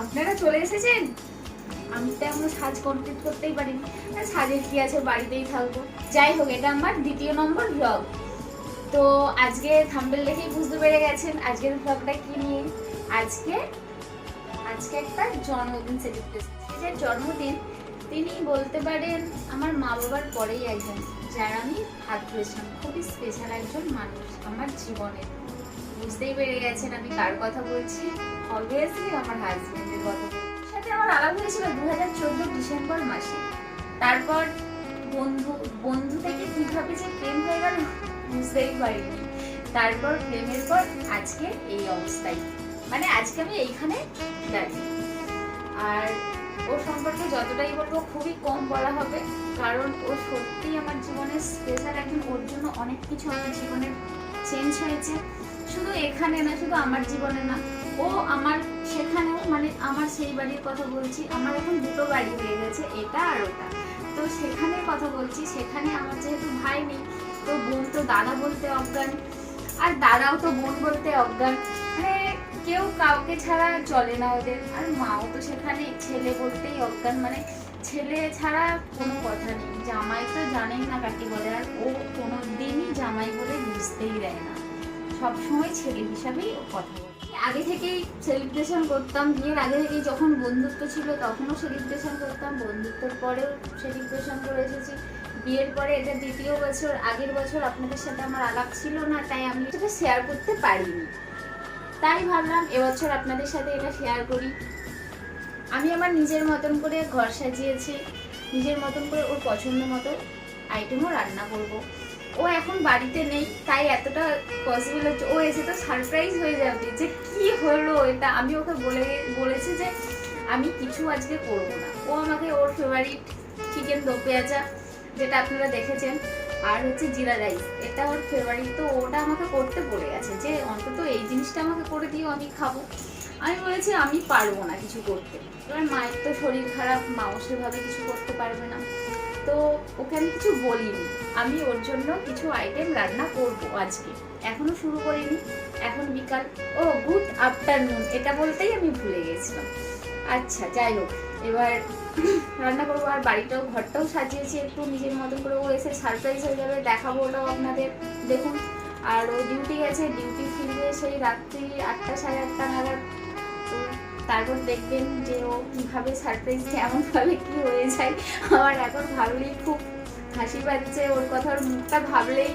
আপনারা চলে এসেছেন? আমি তো এখনও সাজ কমপ্লিট করতেই পারিনি। কি আছে বাড়িতেই থাকব। যাই হোক, এটা আমার দ্বিতীয় নম্বর ব্লগ তো আজকে থাম্বেল দেখেই বুঝতে পেরে গেছেন আজকের ব্লগটা কি নিয়ে। আজকে আজকে একটা জন্মদিন সেলিব্রেশন যে জন্মদিন, তিনি বলতে পারেন আমার মা বাবার পরেই একজন। যার আমি হাত ধরেছিলাম খুবই স্পেশাল একজন মানুষ আমার জীবনে। বুঝতেই পেরে গেছেন আমি কার কথা বলছি। অবভিয়াসলি আমার হাজবেন্ডের কথা। সাথে আমার আলাপ হয়েছিল দু হাজার চোদ্দ ডিসেম্বর মাসে। তারপর বন্ধু বন্ধু থেকে কীভাবে যে প্রেম হয়ে গেল, বুঝতেই পারিনি। তারপর প্রেমের পর আজকে এই অবস্থায়। মানে আজকে আমি এইখানে দাঁড়িয়ে। আর ও সম্পর্কে যতটাই বলব খুবই কম বলা হবে, কারণ ও সত্যিই আমার জীবনে স্পেশাল একজন ওর জন্য অনেক কিছু আমার জীবনে চেঞ্জ হয়েছে। শুধু এখানে না, শুধু আমার জীবনে না, ও আমার সেখানেও মানে আমার সেই বাড়ির কথা বলছি, আমার এখন দুটো বাড়ি হয়ে গেছে, এটা আর ওটা। তো সেখানে কথা বলছি, সেখানে আমার যেহেতু ভাই নেই, তো বোন তো দাদা বলতে অজ্ঞান, আর দাদাও তো বোন বলতে অজ্ঞান। কেউ কাউকে ছাড়া চলে না ওদের। আর মাও তো সেখানে ছেলে বলতেই অজ্ঞান। মানে ছেলে ছাড়া কোনো কথা নেই। জামাই তো জানেই না কাকে বলে। আর ও কোনো দিনই জামাই বলে বুঝতেই দেয় না। সবসময় ছেলে হিসাবেই ও কথা বলে। আগে থেকেই সেলিব্রেশন করতাম। বিয়ের আগে থেকেই যখন বন্ধুত্ব ছিল তখনও সেলিব্রেশন করতাম। বন্ধুত্বর পরেও সেলিব্রেশন করে এসেছি। বিয়ের পরে এটা দ্বিতীয় বছর, আগের বছর আপনাদের সাথে আমার আলাপ ছিল না, তাই আমি এটা শেয়ার করতে পারিনি। তাই ভাবলাম এবছর আপনাদের সাথে এটা শেয়ার করি। আমি আমার নিজের মতন করে ঘর সাজিয়েছি, নিজের মতন করে ওর পছন্দ মতো আইটেমও রান্না করব। ও এখন বাড়িতে নেই, তাই এতটা পসিবল হচ্ছে, ও এসে তো সারপ্রাইজ হয়ে যাবে যে কি হলো এটা। আমি ওকে বলে, বলেছি যে আমি কিছু আজকে করব না। ও আমাকে ওর ফেভারিট চিকেন দো পেঁয়াজা যেটা আপনারা দেখেছেন, আর হচ্ছে জিরা রাইস। এটা ওর ফেভারিট তো ওটা আমাকে করতে বলে গেছে যে, অন্তত এই জিনিসটা আমাকে করে দিও, আমি খাব। আমি বলেছি, আমি পারব না কিছু করতে। এবার মায়ের তো শরীর খারাপ মাও সেভাবে কিছু করতে পারবে না। তো ওকে আমি কিছু বলিনি। আমি ওর জন্য কিছু আইটেম রান্না করব আজকে। এখনও শুরু করিনি। এখন বিকাল। ও গুড আফটারনুন এটা বলতেই আমি ভুলে গেছিলাম। আচ্ছা যাই হোক। এবার রান্না করব আর বাড়িটাও, ঘরটাও সাজিয়েছি একটু নিজের মতন করে। ও এসে সারপ্রাইজ হয়ে যাবে, দেখাবো ওটাও আপনাদের। দেখুন, আর ও ডিউটি গেছে ডিউটি ফিরবে সেই রাত্রি আটটা সাড়ে আটটা নাগাদ। তো তারপর দেখবেন যে ও কীভাবে সারপ্রাইজ এমনভাবে কি হয়ে যায়। আমার এখন ভাবলেই খুব হাসি পাচ্ছে, ওর কথার মুখটা ভাবলেই।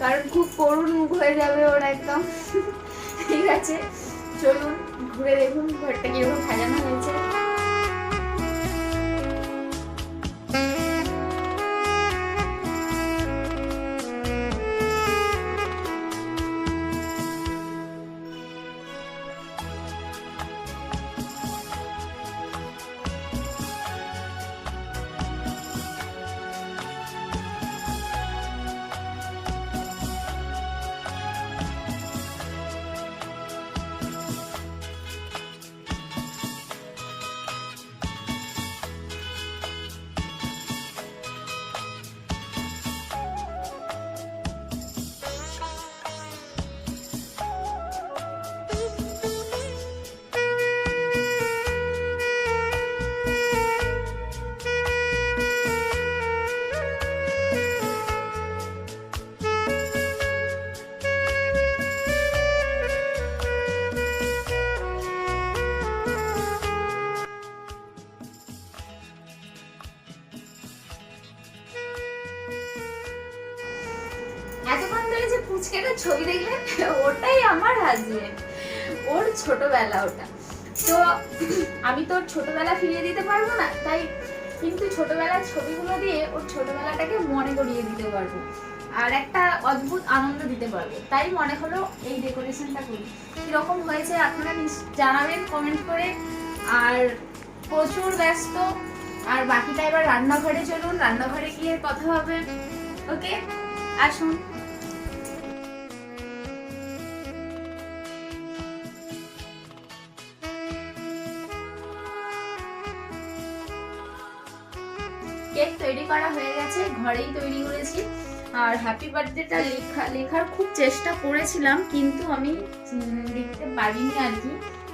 কারণ খুব করুণ মুখ হয়ে যাবে ওর একদম। ঠিক আছে, চলুন, ঘুরে দেখুন, ঘরটা কীরকম সাজানো হয়েছে। এতক্ষণ ধরে যে পুচকেটার ছবি দেখলেন ওটাই আমার হাজবেন্ড। ওর ছোটবেলা ওটা। তো আমি তো ছোটবেলা ফিরিয়ে দিতে পারব না, তাই কিন্তু ছোটবেলার ছবিগুলো দিয়ে ওর ছোটবেলাটাকে মনে করিয়ে দিতে পারব। আর একটা অদ্ভুত আনন্দ দিতে পারব। তাই মনে হলো এই ডেকোরেশনটা করি। কীরকম হয়েছে আপনারা জানাবেন কমেন্ট করে। আর প্রচুর ব্যস্ত। আর বাকিটা এবার রান্নাঘরে চলুন, রান্নাঘরে গিয়ে কথা হবে। ওকে আসুন। কেক তৈরি করা হয়ে গেছে, ঘরেই তৈরি করেছি। আর হ্যাপি বার্থডেটা লেখা, লেখার খুব চেষ্টা করেছিলাম, কিন্তু আমি লিখতে পারিনি আর কি।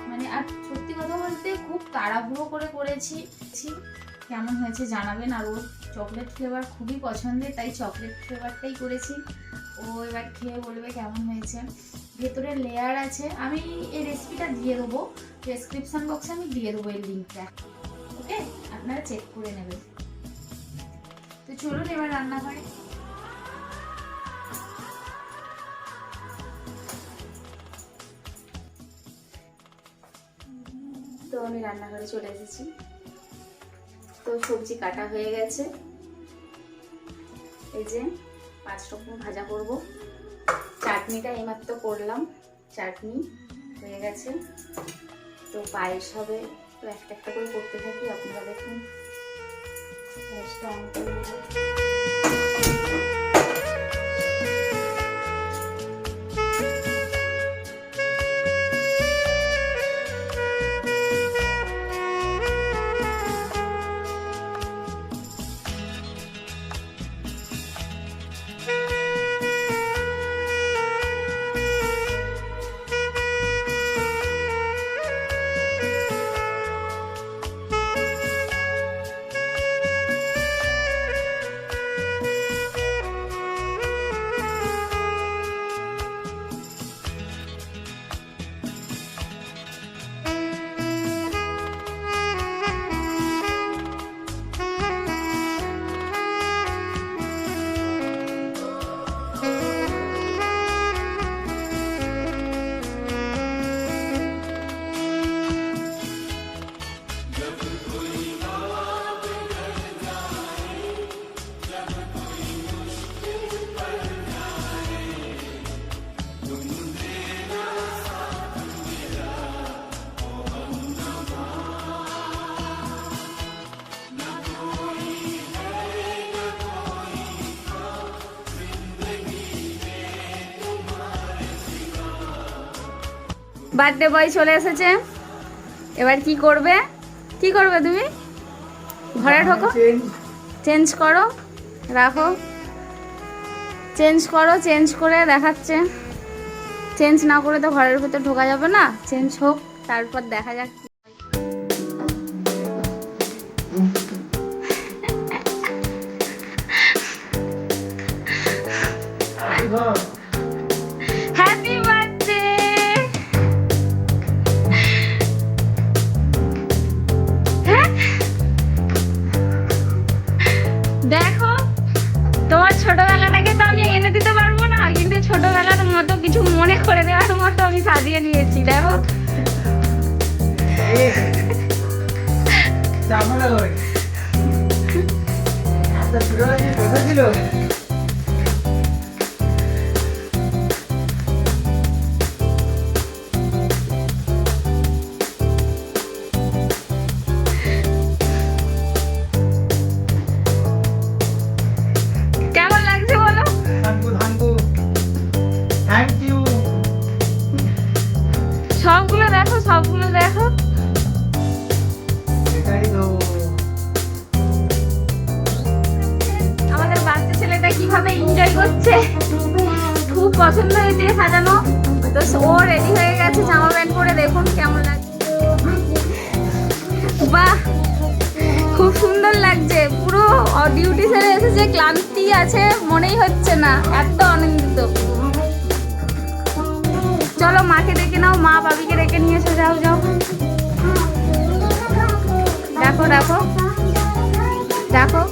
মানে আর সত্যি কথা বলতে খুব তাড়াহুড়ো করে করেছি। কেমন হয়েছে জানাবেন আর ওর চকলেট ফ্লেভার খুবই পছন্দের, তাই চকলেট ফ্লেভারটাই করেছি। ও এবার খেয়ে বলবে কেমন হয়েছে। ভেতরে লেয়ার আছে, আমি এই রেসিপিটা দিয়ে দেবো। ডেসক্রিপশন বক্সে আমি দিয়ে দেবো এই লিঙ্কটা ওকে? আপনারা চেক করে নেবেন। তো চলুন এবার রান্না করে তো আমি রান্নাঘরে চলে এসেছি। তো সবজি কাটা হয়ে গেছে। এই যে পাঁচ রকম ভাজা করব। চাটনিটা এইমাত্র করলাম। চাটনি হয়ে গেছে। তো পায়েস হবে। তো একটা একটা করে করতে থাকি। আপনারা দেখুন। গ্যাসটা অন করে। বার্থডে বয় চলে এসেছে। এবার কি করবে? কি করবে তুমি? ঘরে ঢোকো। চেঞ্জ করো। রাখো। চেঞ্জ করো চেঞ্জ করে দেখাচ্ছে। চেঞ্জ না করে তো ঘরের ভেতর ঢোকা যাবে না। চেঞ্জ হোক তারপর দেখা যাক হ্যাপি সাজিয়ে নিয়েছি দেখো। ঝামেলা করে। আচ্ছা কথা ছিল? ডিউটি সেরে এসেছে, ক্লান্তি আছে, মনেই হচ্ছে না, এত আনন্দিত। চলো মাকে ডেকে নাও, মা বাবিকে ডেকে নিয়ে এসে যাও যাও। দেখো দেখো। দেখো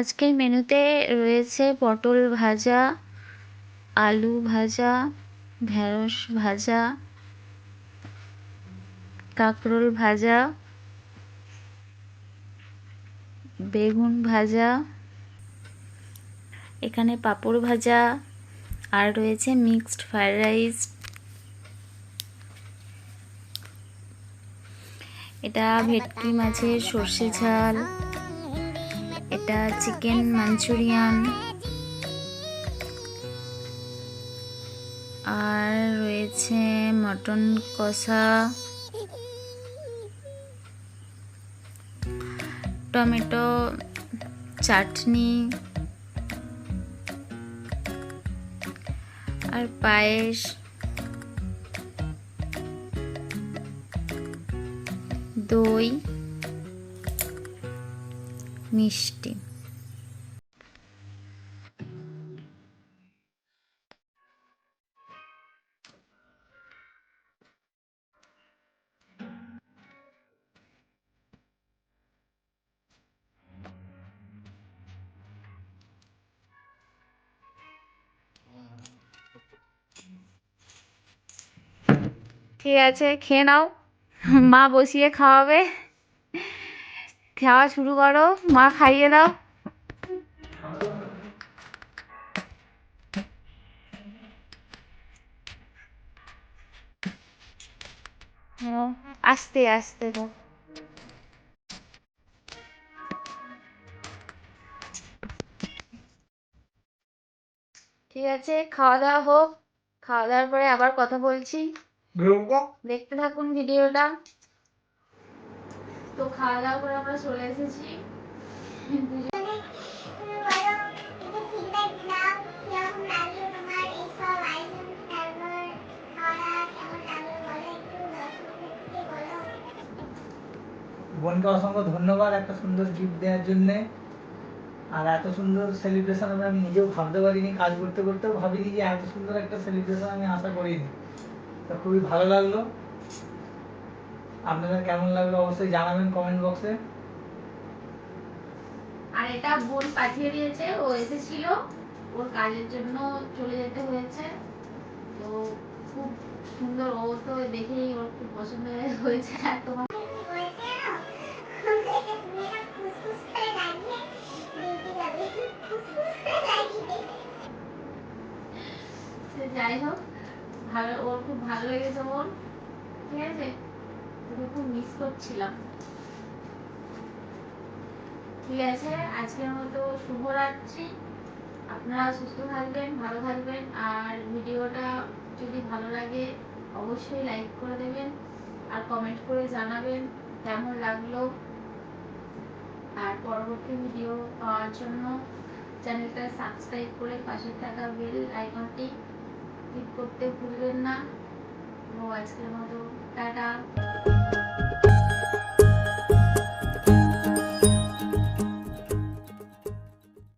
আজকের মেনুতে রয়েছে পটল ভাজা, আলু ভাজা, ঢেঁড়স ভাজা, কাঁকরোল ভাজা, বেগুন ভাজা, এখানে পাঁপড় ভাজা, আর রয়েছে মিক্সড ফ্রাইড রাইস। এটা ভেটকি মাছের সর্ষে ঝাল। এটা চিকেন মাঞ্চুরিয়ান। আর রয়েছে মটন কষা। টমেটো চাটনি। আর পায়েস। দই। মিষ্টি। ঠিক আছে খেয়ে নাও। মা বসিয়ে খাওয়াবে। খাওয়া শুরু করো। মা খাইয়ে দাও। আস্তে আস্তে ঠিক আছে খাওয়া দাওয়া হোক। খাওয়া দাওয়ার পরে আবার কথা বলছি। দেখতে থাকুন ভিডিওটা। তো খাওয়া দাওয়া করে আমরা চলে এসেছি। বোনকে অসংখ্য ধন্যবাদ একটা সুন্দর গিফট দেওয়ার জন্যে। আর এত সুন্দর সেলিব্রেশন আমি নিজেও ভাবতে পারিনি, কাজ করতে করতেও ভাবিনি যে এত সুন্দর একটা সেলিব্রেশন আমি আশা করিনি। তো খুবই ভালো লাগল। আপনাদের কেমন লাগল অবশ্যই জানাবেন কমেন্ট বক্সে আর এটা বোন পাঠিয়ে দিয়েছে, ও এসেছিল, ওর কাজের জন্য চলে যেতে হয়েছে। তো খুব সুন্দর, ও তো দেখেই ওর খুব পছন্দ হয়েছে। আর তোমার যাই হোক, ভালো, ওর খুব ভালো লেগেছে ওর ঠিক আছে? খুব মিস করছিলাম। ঠিক আছে, আজকের মতো শুভরাত্রি। আপনারা সুস্থ থাকবেন, ভালো থাকবেন, আর ভিডিওটা যদি ভালো লাগে, অবশ্যই লাইক করে দেবেন আর কমেন্ট করে জানাবেন কেমন লাগল আর পরবর্তী ভিডিও পাওয়ার জন্য। চ্যানেলটা সাবস্ক্রাইব করে পাশে থাকা বেল আইকনটি ক্লিক করতে ভুলবেন না। ও আজকের মতো 哒哒